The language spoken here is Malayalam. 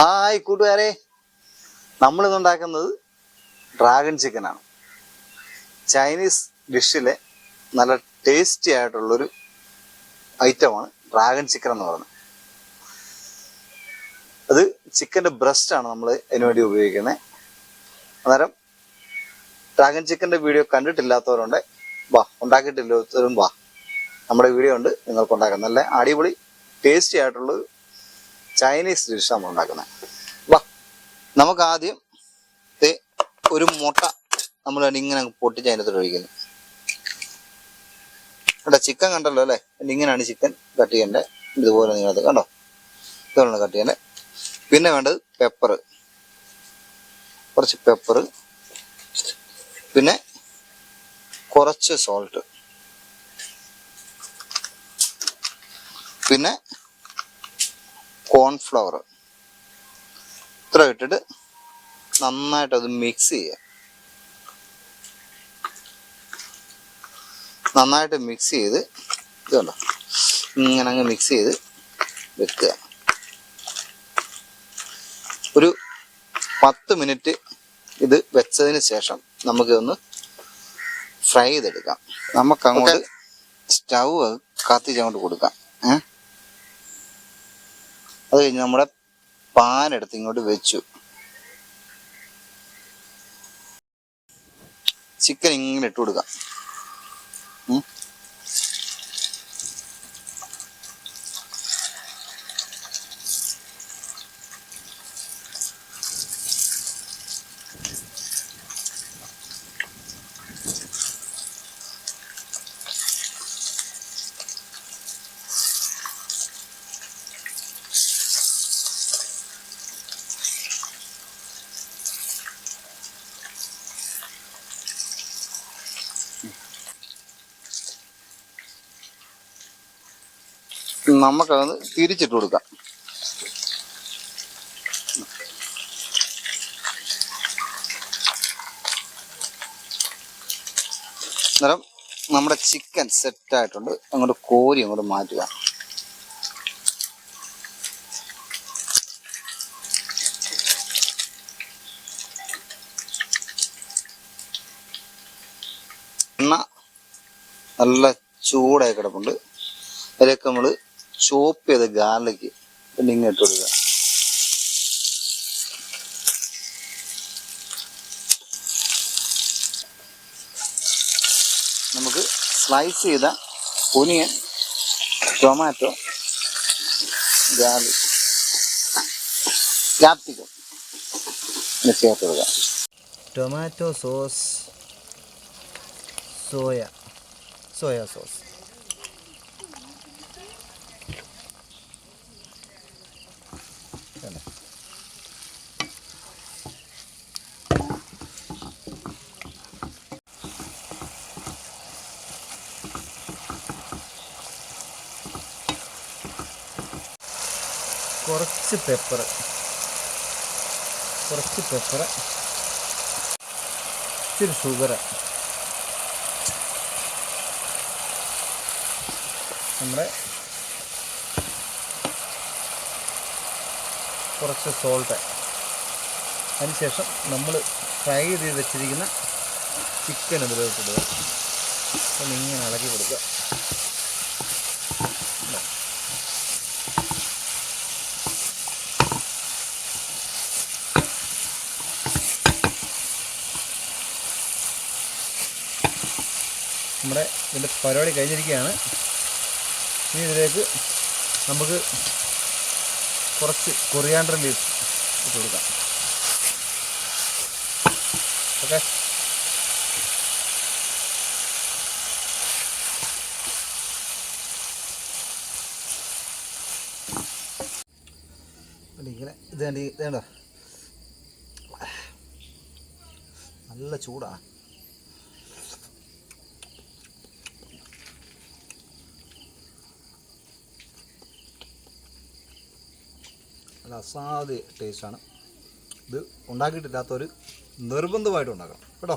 ഹായ് കൂട്ടുകാരെ. നമ്മളിന്ന് ഉണ്ടാക്കുന്നത് ഡ്രാഗൺ ചിക്കനാണ് ചൈനീസ് ഡിഷിലെ നല്ല ടേസ്റ്റി ആയിട്ടുള്ളൊരു ഐറ്റമാണ് ഡ്രാഗൺ ചിക്കൻ എന്ന് പറയുന്നത്. അത് ചിക്കന്റെ ബ്രസ്റ്റാണ് നമ്മൾ അതിനു വേണ്ടി ഉപയോഗിക്കുന്നത് അന്നേരം ഡ്രാഗൺ ചിക്കന്റെ വീഡിയോ കണ്ടിട്ടില്ലാത്തവരുണ്ട്. വാ ഉണ്ടാക്കിയിട്ടില്ലാത്തവരും വാ. നമ്മുടെ വീഡിയോ ഉണ്ട് നിങ്ങൾക്ക് ഉണ്ടാക്കാം. നല്ല അടിപൊളി ടേസ്റ്റി ആയിട്ടുള്ള ചൈനീസ് ഡിഷ് നമ്മൾ ഉണ്ടാക്കുന്നത്. വാ നമുക്ക് ആദ്യം ഒരു മുട്ട നമ്മൾ ഇങ്ങനെ പൊട്ടിച്ച് അതിനകത്തോട് ഒഴിക്കുന്നു. കേട്ടോ ചിക്കൻ കണ്ടല്ലോ അല്ലേ? ഇങ്ങനെയാണ് ചിക്കൻ കട്ട് ചെയ്യേണ്ടത് ഇതുപോലെ നിങ്ങളത് കണ്ടോ? ഇതുപോലെ കട്ട് ചെയ്യേണ്ടത് പിന്നെ വേണ്ടത് പെപ്പർ കുറച്ച് പെപ്പർ പിന്നെ കുറച്ച് സോൾട്ട് പിന്നെ കോൺഫ്ലവർ. ഇത്ര ഇട്ടിട്ട് നന്നായിട്ട് അത് മിക്സ് ചെയ്യുക. നന്നായിട്ട് മിക്സ് ചെയ്ത് ഇതുണ്ടോ ഇങ്ങനെ അങ്ങ് മിക്സ് ചെയ്ത് വെക്കുക. ഒരു പത്ത് മിനിറ്റ് ഇത് വെച്ചതിന് ശേഷം നമുക്കിതൊന്ന് ഫ്രൈ ചെയ്തെടുക്കാം. നമുക്ക് അങ്ങോട്ട് സ്റ്റൗ കത്തിച്ചങ്ങോട്ട് കൊടുക്കാം. ഏഹ് അത് കഴിഞ്ഞ് നമ്മുടെ പാൻ എടുത്ത് ഇങ്ങോട്ട് വെച്ചു. ചിക്കൻ ഇങ്ങനെ ഇട്ട് കൊടുക്കാം. നമുക്കത് തിരിച്ചിട്ട് കൊടുക്കാം. അന്നേരം നമ്മുടെ ചിക്കൻ സെറ്റായിട്ടുണ്ട് അങ്ങോട്ട് കോരി അങ്ങോട്ട് മാറ്റുക. എണ്ണ നല്ല ചൂടായി കിടപ്പുണ്ട്. അതിലേക്ക് നമ്മൾ ചോപ്പ് ചെയ്ത ഗാർലിക്ക് പിന്നെ ഇങ്ങോട്ട് കൊടുക്കുക. നമുക്ക് സ്ലൈസ് ചെയ്ത ഒനിയൻ ടൊമാറ്റോ ഗാർലിക് ക്യാപ്സിക്കം ചേർത്ത് കൊടുക്കുക. Tomato sauce soya soya sauce കുറച്ച് പെപ്പർ കുറച്ച് പെപ്പർ ഇച്ചിരി ഷുഗർ നമ്മുടെ കുറച്ച് സോൾട്ട് അതിനുശേഷം നമ്മൾ ഫ്രൈ ചെയ്ത് വെച്ചിരിക്കുന്ന ചിക്കൻ ഇതിലോട്ട് ഇടുക. അപ്പം ഇങ്ങനെ ഇളക്കി കൊടുക്കുക. നമ്മുടെ ഇതിന്റെ പരിപാടി കഴിഞ്ഞിരിക്കുകയാണ്. ഇനി ഇതിലേക്ക് നമുക്ക് കുറച്ച് കൊറിയാണ്ടർ ലീവ്സ് ഇട്ട് കൊടുക്കാം. ഓക്കെ ഇങ്ങനെ ഇത് വേണ്ടി ഇതേണ്ട നല്ല ചൂടാ. നല്ല അസാധ്യ ടേസ്റ്റാണ് ഇത് ഉണ്ടാക്കിയിട്ടില്ലാത്തവർ നിർബന്ധമായിട്ട് ഉണ്ടാക്കണം. കേട്ടോ?